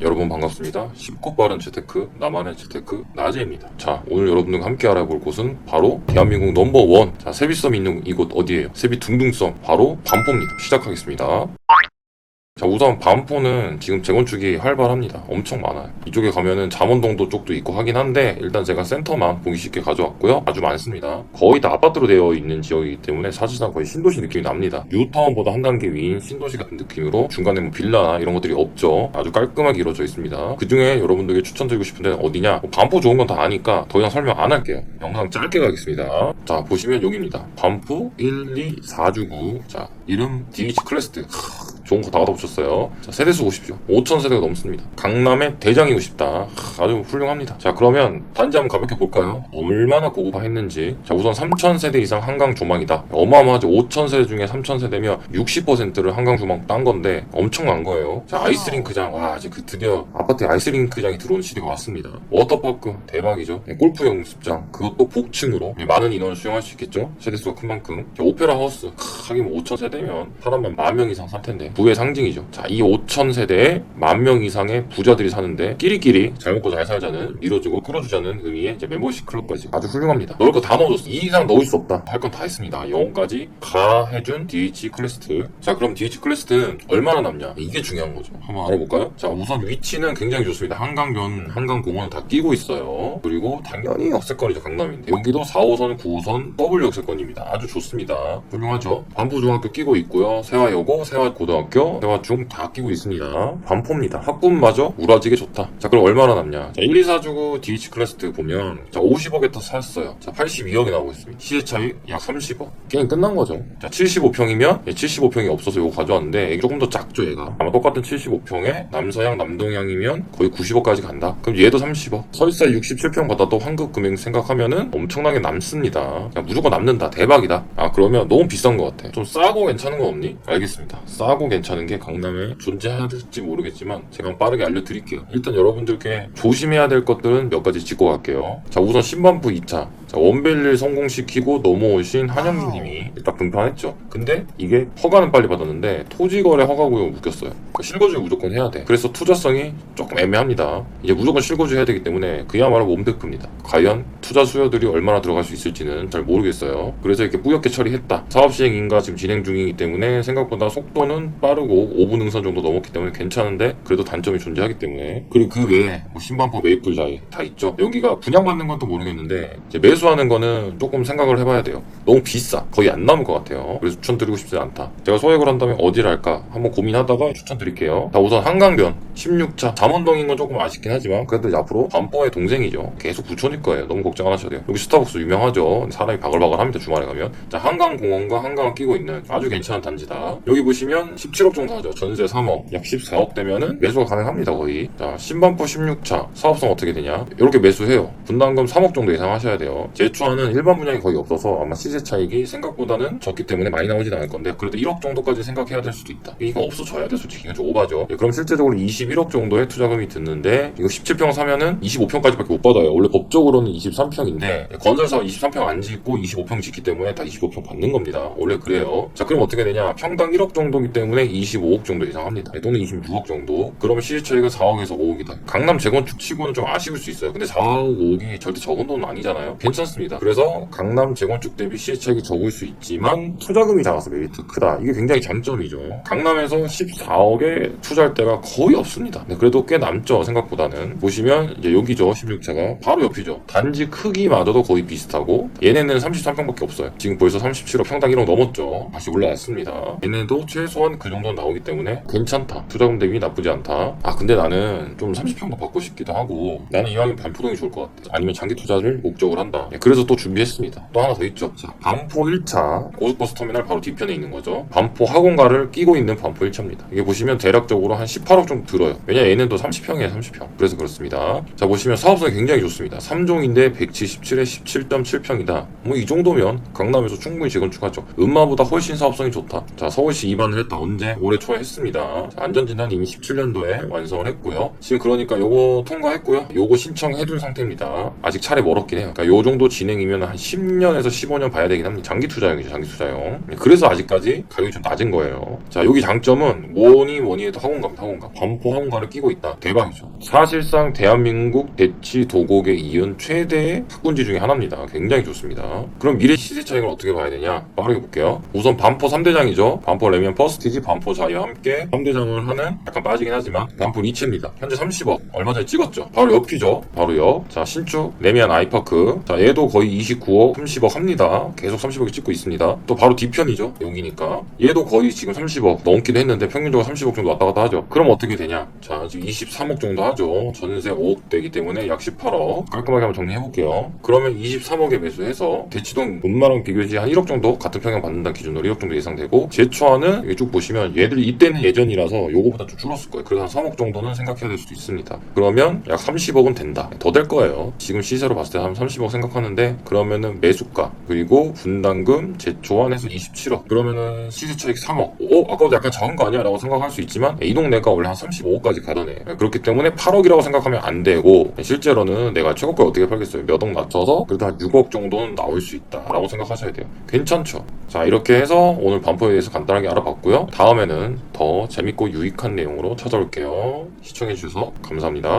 여러분 반갑습니다. 쉽고 빠른 재테크, 나만의 재테크, 나제입니다. 자, 오늘 여러분들과 함께 알아볼 곳은 바로 대한민국 넘버원. 자, 세비섬 있는 이곳 어디예요? 세비 둥둥섬. 바로 반포입니다. 시작하겠습니다. 자, 우선 반포는 지금 재건축이 활발합니다. 엄청 많아요. 이쪽에 가면은 잠원동도 쪽도 있고 하긴 한데 일단 제가 센터만 보기 쉽게 가져왔고요. 아주 많습니다. 거의 다 아파트로 되어 있는 지역이기 때문에 사실상 거의 신도시 느낌이 납니다. 뉴타운보다 한 단계 위인 신도시 같은 느낌으로 중간에 뭐 빌라나 이런 것들이 없죠. 아주 깔끔하게 이루어져 있습니다. 그 중에 여러분들에게 추천드리고 싶은 데는 어디냐? 뭐 반포 좋은 건 다 아니까 더 이상 설명 안 할게요. 영상 짧게 가겠습니다. 자, 보시면 여기입니다. 반포 1, 2, 4주구. 자, 이름 DH 클래스트. 좋은 거다 받아보셨어요. 자, 세대수 보십시오. 5천 세대가 넘습니다. 강남의 대장이고 싶다. 하, 아주 훌륭합니다. 자, 그러면 단지 한번 가볍게 볼까요? 얼마나 고급화했는지. 자, 우선 3천 세대 이상 한강 조망이다. 어마어마하죠. 5천 세대 중에 3천 세대면 60%를 한강 조망 딴 건데 엄청난 거예요. 자, 아이스링크장. 와, 이제 그 드디어 아파트에 아이스링크장이 들어온 시대가 왔습니다. 워터파크 대박이죠. 네, 골프 연습장. 그것도 폭층으로 네, 많은 인원을 수용할 수 있겠죠. 세대수가 큰 만큼. 자, 오페라 하우스. 크, 하긴 뭐 5천 세대면 사람만 만명 이상 살 텐데. 부의 상징이죠. 자, 이 5천 세대에 만 명 이상의 부자들이 사는데 끼리끼리 잘 먹고 잘 살자는 밀어주고 끌어주자는 의미의 이제 멤버십 클럽까지 아주 훌륭합니다. 넣을 거 다 넣어줬어. 이 이상 넣을 수 없다. 할 건 다 했습니다. 영어까지 가 해준 DH 클래스트. 자, 그럼 DH 클래스트는 얼마나 남냐? 이게 중요한 거죠. 한번 알아볼까요? 자, 우선 위치는 굉장히 좋습니다. 한강변, 한강공원 다 끼고 있어요. 그리고 당연히 역세권이죠. 강남인데. 여기도 4호선, 9호선 W 역세권입니다. 아주 좋습니다. 훌륭하죠. 반포중학교 끼고 있고요. 세화여고, 세화고등학교, 세화중 다 끼고 있습니다. 반포입니다. 학군마저 우라지게 좋다. 자, 그럼 얼마나 남냐? 자, 1, 2, 4 주고 DH 클래스트 보면 자, 50억에 또 샀어요. 자, 82억이 나오고 있습니다. 시세 차이 약 30억. 게임 끝난 거죠. 자, 75평이면 75평이 없어서 이거 가져왔는데 조금 더 작죠, 얘가. 아마 똑같은 75평에 남서향, 남동향이면 거의 90억까지 간다. 그럼 얘도 30억. 설사 67평 받아도 환급 금액 생각하면은 엄청나게 남습니다. 무조건 남는다. 대박이다. 아, 그러면 너무 비싼 것 같아. 좀 싸고 괜찮은 거 없니? 알겠습니다. 싸고 괜찮은 게 강남에 존재할지 모르겠지만 제가 빠르게 알려드릴게요. 일단 여러분들께 조심해야 될 것들은 몇 가지 짚고 갈게요. 자, 우선 신반부 2차. 자, 원벨리를 성공시키고 넘어오신 한영민님이 딱 등판했죠. 근데 이게 허가는 빨리 받았는데 토지거래 허가 구역 묶였어요. 그러니까 실거주 무조건 해야 돼. 그래서 투자성이 조금 애매합니다. 이제 무조건 실거주 해야 되기 때문에 그야말로 몸데크입니다. 과연 투자 수요들이 얼마나 들어갈 수 있을지는 잘 모르겠어요. 그래서 이렇게 뿌옇게 처리했다. 사업 시행 인가 지금 진행 중이기 때문에 생각보다 속도는 빠르고 5분 응선 정도 넘었기 때문에 괜찮은데 그래도 단점이 존재하기 때문에 그리고 그 외에 뭐 신반포 메이플 자이 다 있죠. 여기가 분양받는 건 또 모르겠는데 이제 매수하는 거는 조금 생각을 해봐야 돼요. 너무 비싸. 거의 안 남을 것 같아요. 그래서 추천드리고 싶지 않다. 제가 소액을 한다면 어디를 할까 한번 고민하다가 추천드릴게요. 자 우선 한강변 16차 잠원동인 건 조금 아쉽긴 하지만 그래도 앞으로 반포의 동생이죠. 계속 부촌일 거예요. 너무 걱정 안 하셔도 돼요. 여기 스타벅스 유명하죠. 사람이 바글바글합니다. 주말에 가면. 자 한강공원과 한강을 끼고 있는 아주 괜찮은 단지다. 여기 보시면 17억 정도 하죠. 전세 3억, 약 14억 되면은 매수가 가능합니다. 거의. 자 신반포 16차 사업성 어떻게 되냐? 이렇게 매수해요. 분담금 3억 정도 예상하셔야 돼요. 제초하는 일반 분양이 거의 없어서 아마 시세 차익이 생각보다는 적기 때문에 많이 나오진 않을 건데 그래도 1억 정도까지 생각해야 될 수도 있다. 이거 없어져야 돼 솔직히 이건 좀 오바죠. 예, 그럼 실제적으로 21억 정도의 투자금이 드는데 이거 17평 사면은 25평까지밖에 못 받아요. 원래 법적으로는 23 평인데 건설사가 23평 안 짓고 25평 짓기 때문에 다 25평 받는 겁니다. 원래 그래요. 자 그럼 어떻게 되냐? 평당 1억 정도이기 때문에 25억 정도 예상합니다. 예, 또는 26억 정도. 그러면 시세 차익은 4억에서 5억이다. 강남 재건축 치고는 좀 아쉬울 수 있어요. 근데 4억, 5억이 절대 적은 돈은 아니잖아요. 괜찮습니다. 그래서 강남 재건축 대비 시세 차익이 적을 수 있지만 투자금이 작아서 메리트 크다. 이게 굉장히 장점이죠. 강남에서 14억에 투자할 때가 거의 없습니다. 네, 그래도 꽤 남죠. 생각보다는. 보시면 이제 여기죠. 16차가 바로 옆이죠. 단지 크기마저도 거의 비슷하고 얘네는 33평밖에 없어요. 지금 벌써 37억 평당 1억 넘었죠. 다시 올라왔습니다. 얘네도 최소한 그 정도 나오기 때문에 괜찮다. 투자금 대비 나쁘지 않다. 아 근데 나는 좀 30평도 받고 싶기도 하고 나는 이왕이면 반포동이 좋을 것 같아. 아니면 장기 투자를 목적으로 한다. 네, 그래서 또 준비했습니다. 또 하나 더 있죠. 자, 반포 1차 고속버스 터미널 바로 뒤편에 있는 거죠. 반포 학원가를 끼고 있는 반포 1차입니다. 이게 보시면 대략적으로 한 18억 정도 들어요. 왜냐 또 30평이에요, 30평. 그래서 그렇습니다. 자, 보시면 사업성이 굉장히 좋습니다. 3종인데 177에 17.7평이다. 뭐 이 정도면 강남에서 충분히 재건축하죠. 음마보다 훨씬 사업성이 좋다. 자 서울시 입안을 했다. 언제? 올해 초에 했습니다. 자, 안전진단 이미 17년도에 완성을 했고요. 지금 그러니까 요거 통과했고요. 요거 신청해둔 상태입니다. 아직 차례 멀었긴 해요. 그러니까 요 정도 진행이면 한 10년에서 15년 봐야 되긴 합니다. 장기 투자용이죠, 장기 투자용. 그래서 아직까지 가격이 좀 낮은 거예요. 자, 여기 장점은 뭐니 뭐니 해도 학원가입니다, 학원가. 반포 학원가를 끼고 있다. 대박이죠. 사실상 대한민국 대치 도곡에 이은 최대 의 학군지 중에 하나입니다. 굉장히 좋습니다. 그럼 미래 시세 차익을 어떻게 봐야 되냐? 빠르게 볼게요. 우선 반포 3대장이죠. 반포 레미안 퍼스티지, 반포 자이와 함께 3대장을 하는 약간 빠지긴 하지만 반포 리치입니다. 현재 30억. 얼마 전에 찍었죠. 바로 옆이죠. 바로 옆. 자, 신축 레미안 아이파크. 자, 얘도 거의 29억, 30억 합니다. 계속 30억이 찍고 있습니다. 또 바로 뒤편이죠. 여기니까. 얘도 거의 지금 30억 넘기도 했는데 평균적으로 30억 정도 왔다 갔다 하죠. 그럼 어떻게 되냐? 자, 지금 23억 정도 하죠. 전세 5억대이기 때문에 약 18억. 깔끔하게 한번 정리해볼게요. 그러면 23억에 매수해서 대치동 문마랑 비교시 한 1억 정도 같은 평형 받는다는 기준으로 1억 정도 예상되고 제초안은 여기 쭉 보시면 얘들이 이때는 예전이라서 요거보다 좀 줄었을 거예요. 그래서 한 3억 정도는 생각해야 될 수도 있습니다. 그러면 약 30억은 된다. 더 될 거예요. 지금 시세로 봤을 때 한 30억 생각하는데 그러면은 매수가 그리고 분담금 제초안에서 27억 그러면은 시세 차익 3억. 어? 아까보다 약간 작은 거 아니야? 라고 생각할 수 있지만 이 동네가 원래 한 35억까지 가더네. 그렇기 때문에 8억이라고 생각하면 안 되고 실제로는 내가 최고가 어떻게 팔겠어요? 몇억 낮춰서 그래도 한 6억 정도는 나올 수 있다. 라고 생각하셔야 돼요. 괜찮죠? 자 이렇게 해서 오늘 반포에 대해서 간단하게 알아봤고요. 다음에는 더 재밌고 유익한 내용으로 찾아올게요. 시청해주셔서 감사합니다.